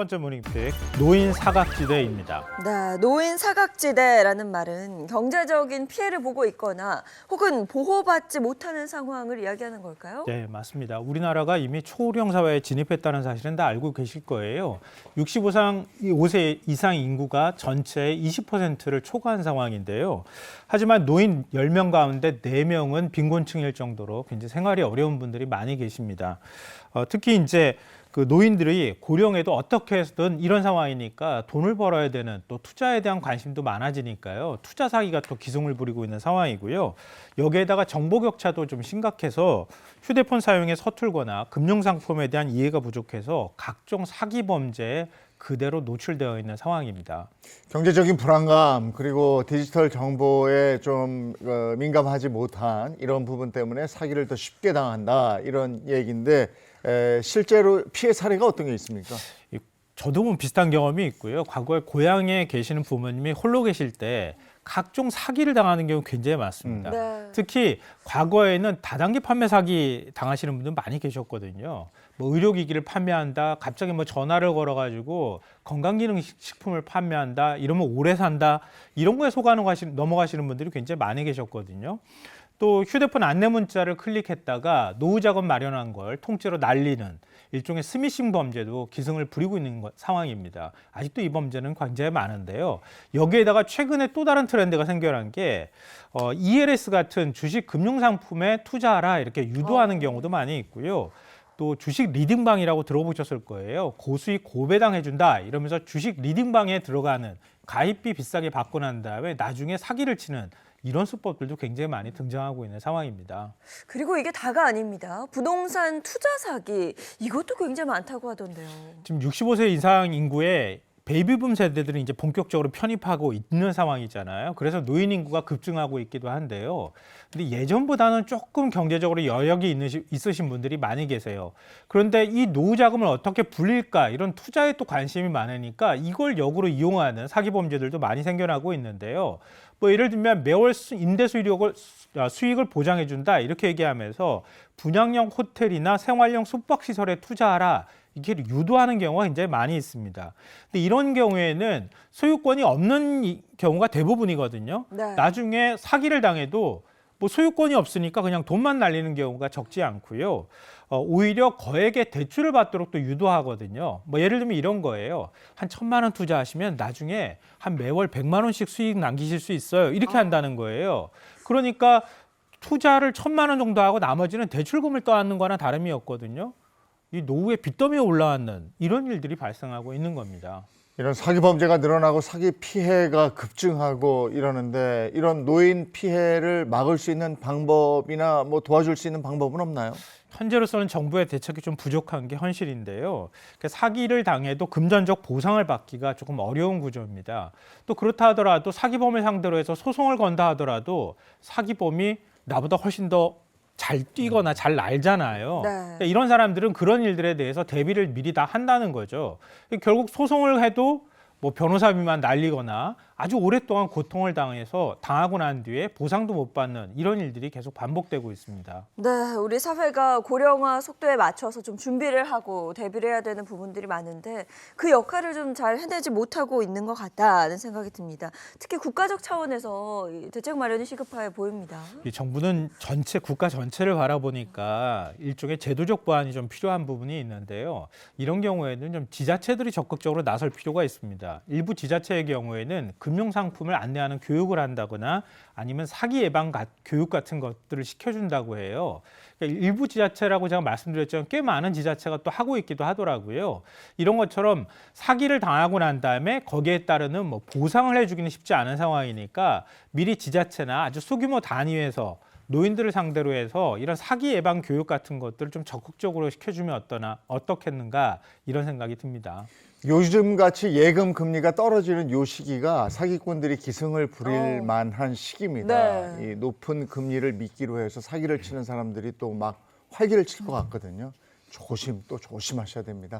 번째 모닝픽 노인 사각지대입니다. 네, 노인 사각지대라는 말은 경제적인 피해를 보고 있거나 혹은 보호받지 못하는 상황을 이야기하는 걸까요? 네, 맞습니다. 우리나라가 이미 초고령 사회에 진입했다는 사실은 다 알고 계실 거예요. 65상 5세 이상 인구가 전체의 20%를 초과한 상황인데요. 하지만 노인 10명 가운데 4명은 빈곤층일 정도로 굉장히 생활이 어려운 분들이 많이 계십니다. 어, 특히 이제 그 노인들이 고령에도 어떻게 해서든 이런 상황이니까 돈을 벌어야 되는 또 투자에 대한 관심도 많아지니까요. 투자 사기가 또 기승을 부리고 있는 상황이고요. 여기에다가 정보 격차도 좀 심각해서 휴대폰 사용에 서툴거나 금융 상품에 대한 이해가 부족해서 각종 사기 범죄에 그대로 노출되어 있는 상황입니다. 경제적인 불안감 그리고 디지털 정보에 좀 어, 민감하지 못한 이런 부분 때문에 사기를 더 쉽게 당한다 이런 얘기인데 에, 실제로 피해 사례가 어떤 게 있습니까? 이- 저도 뭐 비슷한 경험이 있고요. 과거에 고향에 계시는 부모님이 홀로 계실 때 각종 사기를 당하는 경우 굉장히 많습니다. 네. 특히 과거에는 다단계 판매 사기 당하시는 분들 많이 계셨거든요. 뭐 의료기기를 판매한다, 갑자기 뭐 전화를 걸어가지고 건강기능식품을 판매한다, 이러면 오래 산다, 이런 거에 속아는 넘어가시는 분들이 굉장히 많이 계셨거든요. 또 휴대폰 안내 문자를 클릭했다가 노후 자금 마련한 걸 통째로 날리는 일종의 스미싱 범죄도 기승을 부리고 있는 것- 상황입니다. 아직도 이 범죄는 굉장히 많은데요. 여기에다가 최근에 또 다른 트렌드가 생겨난 게 어, ELS 같은 주식 금융 상품에 투자하라 이렇게 유도하는 경우도 많이 있고요. 또 주식 리딩방이라고 들어보셨을 거예요. 고수익 고배당 해준다 이러면서 주식 리딩방에 들어가는 가입비 비싸게 받고 난 다음에 나중에 사기를 치는 이런 수법들도 굉장히 많이 등장하고 있는 상황입니다. 그리고 이게 다가 아닙니다. 부동산 투자 사기 이것도 굉장히 많다고 하던데요. 지금 65세 이상 인구의 베이비붐 세대들은 이제 본격적으로 편입하고 있는 상황이잖아요. 그래서 노인 인구가 급증하고 있기도 한데요. 근데 예전보다는 조금 경제적으로 여력이 있는, 있으신 분들이 많이 계세요. 그런데 이 노후 자금을 어떻게 불릴까 이런 투자에 또 관심이 많으니까 이걸 역으로 이용하는 사기 범죄들도 많이 생겨나고 있는데요. 뭐 예를 들면 매월 수- 임대 수익을 아, 수익을 보장해 준다 이렇게 얘기하면서 분양형 호텔이나 생활용 숙박 시설에 투자하라 이게 유도하는 경우가 굉장히 많이 있습니다. 근데 이런 경우에는 소유권이 없는 이- 경우가 대부분이거든요. 네. 나중에 사기를 당해도 뭐 소유권이 없으니까 그냥 돈만 날리는 경우가 적지 않고요. 어, 오히려 거액의 대출을 받도록 또 유도하거든요. 뭐 예를 들면 이런 거예요. 한 천만 원 투자하시면 나중에 한 매월 백만 원씩 수익 남기실 수 있어요. 이렇게 한다는 거예요. 그러니까 투자를 천만 원 정도 하고 나머지는 대출금을 떠안는 거나 다름이 없거든요. 이 노후에 빚더미에 올라왔는 이런 일들이 발생하고 있는 겁니다. 이런 사기 범죄가 늘어나고 사기 피해가 급증하고 이러는데 이런 노인 피해를 막을 수 있는 방법이나 뭐 도와줄 수 있는 방법은 없나요? 현재로서는 정부의 대책이 좀 부족한 게 현실인데요. 그 사기를 당해도 금전적 보상을 받기가 조금 어려운 구조입니다. 또 그렇다 하더라도 사기범을 상대로 해서 소송을 건다 하더라도 사기범이 나보다 훨씬 더 잘 뛰거나 잘 날잖아요. 네. 그러니까 이런 사람들은 그런 일들에 대해서 대비를 미리 다 한다는 거죠. 결국 소송을 해도 뭐 변호사비만 날리거나 아주 오랫동안 고통을 당해서 당하고 난 뒤에 보상도 못 받는 이런 일들이 계속 반복되고 있습니다. 네, 우리 사회가 고령화 속도에 맞춰서 좀 준비를 하고 대비를 해야 되는 부분들이 많은데 그 역할을 좀 잘 해내지 못하고 있는 것 같다는 생각이 듭니다. 특히 국가적 차원에서 이 대책 마련이 시급해 보입니다. 이 정부는 전체 국가 전체를 바라보니까 일종의 제도적 보완이 좀 필요한 부분이 있는데요. 이런 경우에는 좀 지자체들이 적극적으로 나설 필요가 있습니다. 일부 지자체의 경우에는 금융 상품을 안내하는 교육을 한다거나 아니면 사기 예방 가- 교육 같은 것들을 시켜준다고 해요. 그러니까 일부 지자체라고 제가 말씀드렸지만 꽤 많은 지자체가 또 하고 있기도 하더라고요. 이런 것처럼 사기를 당하고 난 다음에 거기에 따르는 뭐 보상을 해주기는 쉽지 않은 상황이니까 미리 지자체나 아주 소규모 단위에서 노인들을 상대로 해서 이런 사기 예방 교육 같은 것들을 좀 적극적으로 시켜주면 어떠나 어떻겠는가 이런 생각이 듭니다. 요즘 같이 예금 금리가 떨어지는 요 시기가 사기꾼들이 기승을 부릴 어. 만한 시기입니다. 네. 이 높은 금리를 미끼로 해서 사기를 치는 사람들이 또 막 활기를 칠 것 같거든요. 조심 또 조심하셔야 됩니다.